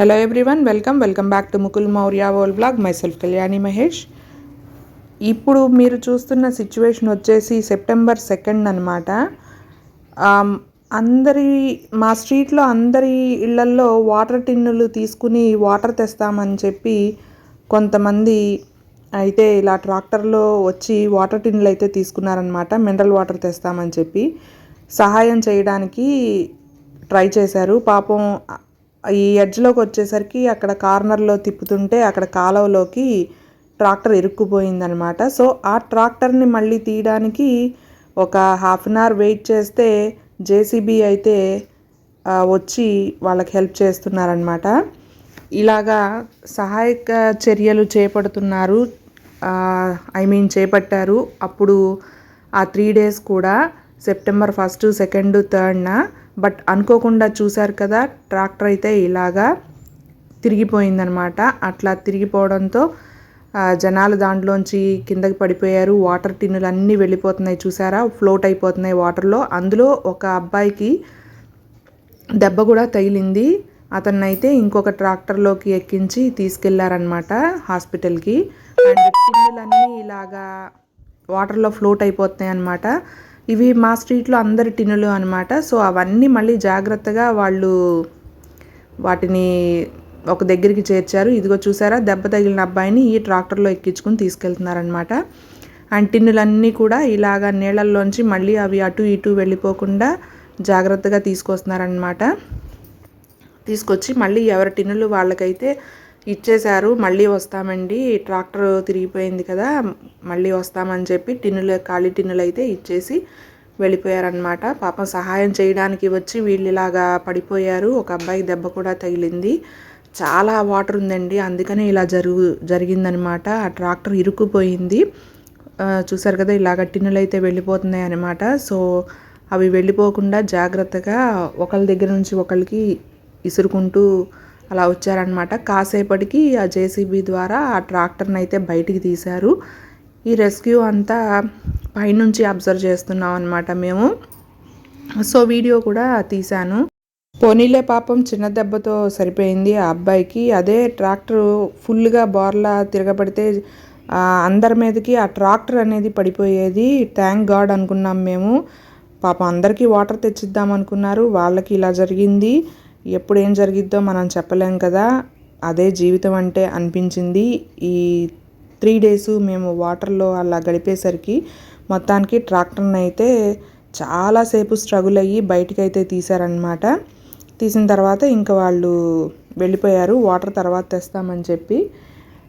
Hello everyone welcome welcome back to Mukul Maurya vlog myself Kalyani Mahesh ఇప్పుడు మీరు చూస్తున్న situation వచ్చేసి September second అనమాట అందరి మా స్ట్రీట్లో అందరి ఇళ్ళల్లో వాటర్ టిన్నులు తీసుకుని వాటర్ తెస్తామని చెప్పి కొంతమంది అయితే ఇలా ట్రాక్టర్లో వచ్చి వాటర్ టిన్నులు అయితే తీసుకున్నారనమాట మినరల్ వాటర్ తెస్తామని చెప్పి సహాయం చేయడానికి ట్రై చేశారు. పాపం ఈ ఎడ్జ్లోకి వచ్చేసరికి అక్కడ కార్నర్లో తిప్పుతుంటే అక్కడ కాలువలోకి ట్రాక్టర్ ఇరుక్కుపోయిందనమాట సో ఆ ట్రాక్టర్ని మళ్ళీ తీయడానికి ఒక హాఫ్ అన్ అవర్ వెయిట్ చేస్తే జేసీబీ అయితే వచ్చి వాళ్ళకి హెల్ప్ చేస్తున్నారనమాట ఇలాగా సహాయక చర్యలు చేపడుతున్నారు. ఐ మీన్ చేపట్టారు. అప్పుడు ఆ త్రీ డేస్ కూడా సెప్టెంబర్ ఫస్ట్ సెకండ్ థర్డ్న బట్ అనుకోకుండా చూశారు కదా ట్రాక్టర్ అయితే ఇలాగా తిరిగిపోయిందనమాట. అట్లా తిరిగిపోవడంతో జనాలు దాంట్లోంచి కిందకి పడిపోయారు. వాటర్ టిన్నులు అన్నీ వెళ్ళిపోతున్నాయి చూసారా? ఫ్లోట్ అయిపోతున్నాయి వాటర్లో. అందులో ఒక అబ్బాయికి దెబ్బ కూడా తగిలింది. అతన్నైతే ఇంకొక ట్రాక్టర్లోకి ఎక్కించి తీసుకెళ్ళారనమాట హాస్పిటల్కి. అండ్ టిన్నులన్నీ ఇలాగా వాటర్లో ఫ్లోట్ అయిపోతున్నాయి అనమాట ఇవి మా స్ట్రీట్లో అందరి టిన్నులు అనమాట సో అవన్నీ మళ్ళీ జాగ్రత్తగా వాళ్ళు వాటిని ఒక దగ్గరికి చేర్చారు. ఇదిగో చూసారా దెబ్బ తగిలిన అబ్బాయిని ఈ ట్రాక్టర్లో ఎక్కించుకుని తీసుకెళ్తున్నారనమాట అండ్ టిన్నులన్నీ కూడా ఇలాగ నీళ్ళల్లోంచి మళ్ళీ అవి అటు ఇటు వెళ్ళిపోకుండా జాగ్రత్తగా తీసుకొస్తున్నారనమాట తీసుకొచ్చి మళ్ళీ ఎవరి టిన్నులు వాళ్ళకైతే ఇచ్చేశారు మళ్ళీ వస్తామండి. ట్రాక్టర్ తిరిగిపోయింది కదా మళ్ళీ వస్తామని చెప్పి టిన్నులు ఖాళీ టిన్నులు అయితే ఇచ్చేసి వెళ్ళిపోయారనమాట పాపం సహాయం చేయడానికి వచ్చి వీళ్ళు ఇలాగా పడిపోయారు. ఒక అబ్బాయి దెబ్బ కూడా తగిలింది. చాలా వాటర్ ఉందండి. అందుకనే ఇలా జరుగు జరిగిందనమాట ఆ ట్రాక్టర్ ఇరుక్కుపోయింది. చూసారు కదా ఇలాగ టిన్నులు అయితే వెళ్ళిపోతున్నాయి అనమాట సో అవి వెళ్ళిపోకుండా జాగ్రత్తగా ఒకళ్ళ దగ్గర నుంచి ఒకళ్ళకి ఇసురుకుంటూ అలా వచ్చారనమాట కాసేపటికి ఆ జేసీబీ ద్వారా ఆ ట్రాక్టర్ని అయితే బయటికి తీశారు. ఈ రెస్క్యూ అంతా పైనుంచి అబ్జర్వ్ చేస్తున్నాం అనమాట మేము. సో వీడియో కూడా తీశాను. పోనీలే పాపం చిన్న దెబ్బతో సరిపోయింది ఆ అబ్బాయికి. అదే ట్రాక్టర్ ఫుల్గా బోర్లా తిరగబడితే అందరి మీదకి ఆ ట్రాక్టర్ అనేది పడిపోయేది. థ్యాంక్ గాడ్ అనుకున్నాం మేము. పాపం అందరికీ వాటర్ తెచ్చిద్దాం అనుకున్నారు వాళ్ళకి ఇలా జరిగింది. ఎప్పుడు ఏం జరిగిద్దో మనం చెప్పలేం కదా. అదే జీవితం అంటే అనిపించింది. ఈ త్రీ డేస్ మేము వాటర్లో అలా గడిపేసరికి మొత్తానికి ట్రాక్టర్ని అయితే చాలాసేపు స్ట్రగుల్ అయ్యి బయటికి అయితే తీశారనమాట తీసిన తర్వాత ఇంకా వాళ్ళు వెళ్ళిపోయారు. వాటర్ తర్వాత తెస్తామని చెప్పి.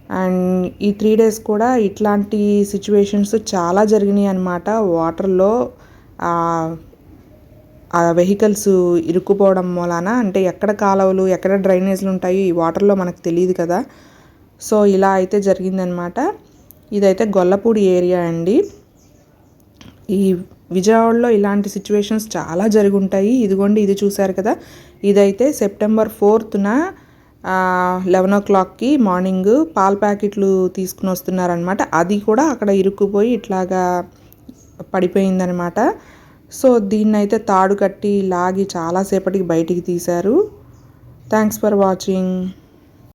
అండ్ ఈ త్రీ డేస్ కూడా ఇట్లాంటి సిచ్యువేషన్స్ చాలా జరిగినాయి అనమాట వాటర్లో ఆ వెహికల్స్ ఇరుక్కుపోవడం మూలాన అంటే ఎక్కడ కాలువలు ఎక్కడ డ్రైనేజ్లు ఉంటాయి ఈ వాటర్లో మనకు తెలియదు కదా. సో ఇలా అయితే జరిగిందనమాట ఇదైతే గొల్లపూడి ఏరియా అండి. ఈ విజయవాడలో ఇలాంటి సిచ్యువేషన్స్ చాలా జరుగుంటాయి. ఇదిగోండి ఇది చూశారు కదా. ఇదైతే సెప్టెంబర్ ఫోర్త్న లెవెన్ ఓ క్లాక్కి మార్నింగ్ పాల ప్యాకెట్లు తీసుకుని వస్తున్నారనమాట అది కూడా అక్కడ ఇరుక్కుపోయి ఇట్లాగా పడిపోయిందనమాట సో దీన్ని అయితే తాడు కట్టి లాగి చాలాసేపటికి బయటికి తీశారు. Thanks for watching